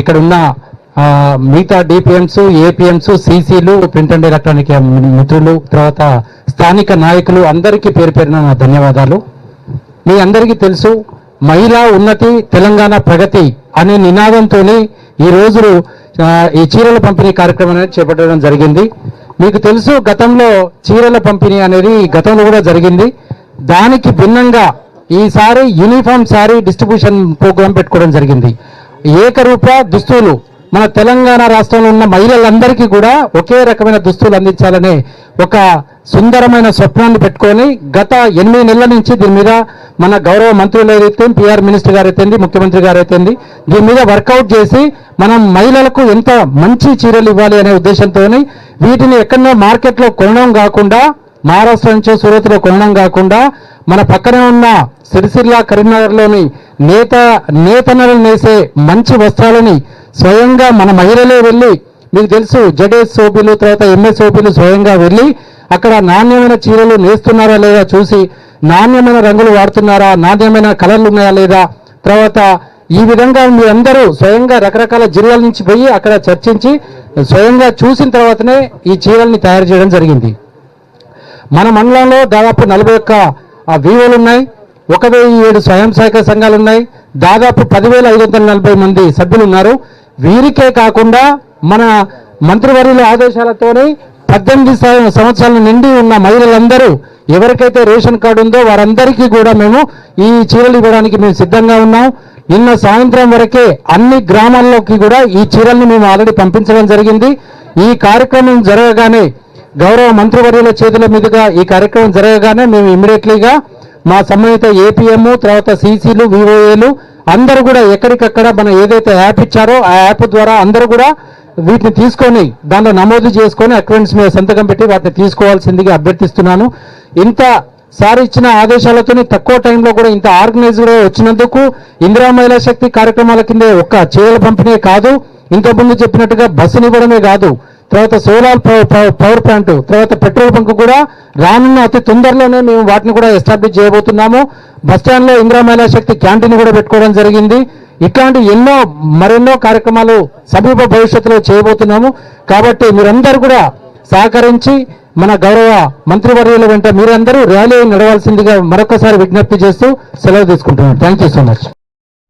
ఇక్కడ ఉన్న మిగతా డిపిఎంస్ ఏపీఎంస్ సీసీలు ప్రింట్ అండ్ ఎలక్ట్రానిక్ మిత్రులు తర్వాత స్థానిక నాయకులు అందరికీ పేరు పేరున నా ధన్యవాదాలు. మీ అందరికీ తెలుసు మహిళా ఉన్నతి తెలంగాణ ప్రగతి అనే నినాదంతోనే ఈ రోజు ఈ చీరల పంపిణీ కార్యక్రమం అనేది చేపట్టడం జరిగింది. మీకు తెలుసు గతంలో చీరల పంపిణీ అనేది గతంలో కూడా జరిగింది. దానికి భిన్నంగా ఈసారి యూనిఫామ్ శారీ డిస్ట్రిబ్యూషన్ ప్రోగ్రాం పెట్టుకోవడం జరిగింది. ఏకరూప దుస్తులు. మన తెలంగాణ రాష్ట్రంలో ఉన్న మహిళలందరికీ కూడా ఒకే రకమైన దుస్తులు అందించాలనే ఒక సుందరమైన స్వప్నాన్ని పెట్టుకొని గత ఎనిమిది నెలల నుంచి దీని మీద మన గౌరవ మంత్రులు ఏదైతే పిఆర్ మినిస్టర్ గారు అయితే ముఖ్యమంత్రి గారు అయితే దీని మీద వర్కౌట్ చేసి మనం మహిళలకు ఎంత మంచి చీరలు ఇవ్వాలి అనే ఉద్దేశంతో వీటిని ఎక్కడో మార్కెట్లో కొనడం కాకుండా మహారాష్ట్ర నుంచి సూరత్లో కొనడం కాకుండా మన పక్కనే ఉన్న సిరిసిల్ల కరీంనగర్లోని నేత నేతనలు నేసే మంచి వస్త్రాలని స్వయంగా మన మహిళలే వెళ్ళి మీకు తెలుసు జడేస్ సోపులు తర్వాత ఎంఎస్ సోపులు స్వయంగా వెళ్ళి అక్కడ నాణ్యమైన చీరలు నేస్తున్నారా లేదా చూసి నాణ్యమైన రంగులు వాడుతున్నారా నాణ్యమైన కలర్లు ఉన్నాయా లేదా? తర్వాత ఈ విధంగా మీరందరూ స్వయంగా రకరకాల జిల్లాల నుంచి పోయి అక్కడ చర్చించి స్వయంగా చూసిన తర్వాతనే ఈ చీరల్ని తయారు చేయడం జరిగింది. మన మండలంలో దాదాపు నలభై ఒక్క వీవోలు ఉన్నాయి. ఒక వెయ్యి ఏడు స్వయం సహాయక సంఘాలు ఉన్నాయి. దాదాపు పదివేల ఐదు వందల నలభై మంది సభ్యులు ఉన్నారు. వీరికే కాకుండా మన మంత్రివర్యుల ఆదేశాలతోనే పద్దెనిమిది సంవత్సరాల నిండి ఉన్న మహిళలందరూ ఎవరికైతే రేషన్ కార్డు ఉందో వారందరికీ కూడా మేము ఈ చీరలు ఇవ్వడానికి మేము సిద్ధంగా ఉన్నాం. నిన్న సాయంత్రం వరకే అన్ని గ్రామాల్లోకి కూడా ఈ చీరల్ని మేము ఆల్రెడీ పంపించడం జరిగింది. ఈ కార్యక్రమం జరగగానే గౌరవ మంత్రివర్యుల చేతుల మీదుగా ఈ కార్యక్రమం జరగగానే మేము ఇమీడియట్లీగా మా సంబంధిత ఏపీఎం తర్వాత సీసీలు వివోఏలు అందరూ కూడా ఎక్కడికక్కడ మనం ఏదైతే యాప్ ఇచ్చారో ఆ యాప్ ద్వారా అందరూ కూడా వీటిని తీసుకొని దాంట్లో నమోదు చేసుకొని అకౌంట్స్ మీద సంతకం పెట్టి వాటిని తీసుకోవాల్సిందిగా అభ్యర్థిస్తున్నాను. ఇంత సార్ ఇచ్చిన ఆదేశాలతోనే తక్కువ టైంలో కూడా ఇంత ఆర్గనైజ్డ్ వచ్చినందుకు ఇందిరా మహిళా శక్తి కార్యక్రమాల కింద ఒక్క చీరల పంపిణీ కాదు. ఇంతకుముందు చెప్పినట్టుగా బస్సుని ఇవ్వడమే కాదు. తర్వాత సోలార్ పవర్ ప్లాంట్ తర్వాత పెట్రోల్ బంక్ కూడా రానున్న అతి తొందరలోనే మేము వాటిని కూడా ఎస్టాబ్లిష్ చేయబోతున్నాము. బస్లో ఇందిరా మహిళా శక్తి క్యాంటీన్ కూడా పెట్టుకోవడం జరిగింది. ఇట్లాంటి ఎన్నో మరెన్నో కార్యక్రమాలు సమీప భవిష్యత్తులో చేయబోతున్నాము. కాబట్టి మీరందరూ కూడా సహకరించి మన గౌరవ మంత్రివర్యుల వెంట మీరందరూ ర్యాలీ నడవాల్సిందిగా మరొకసారి విజ్ఞప్తి చేస్తూ సెలవు తీసుకుంటున్నాను. Thank you so much.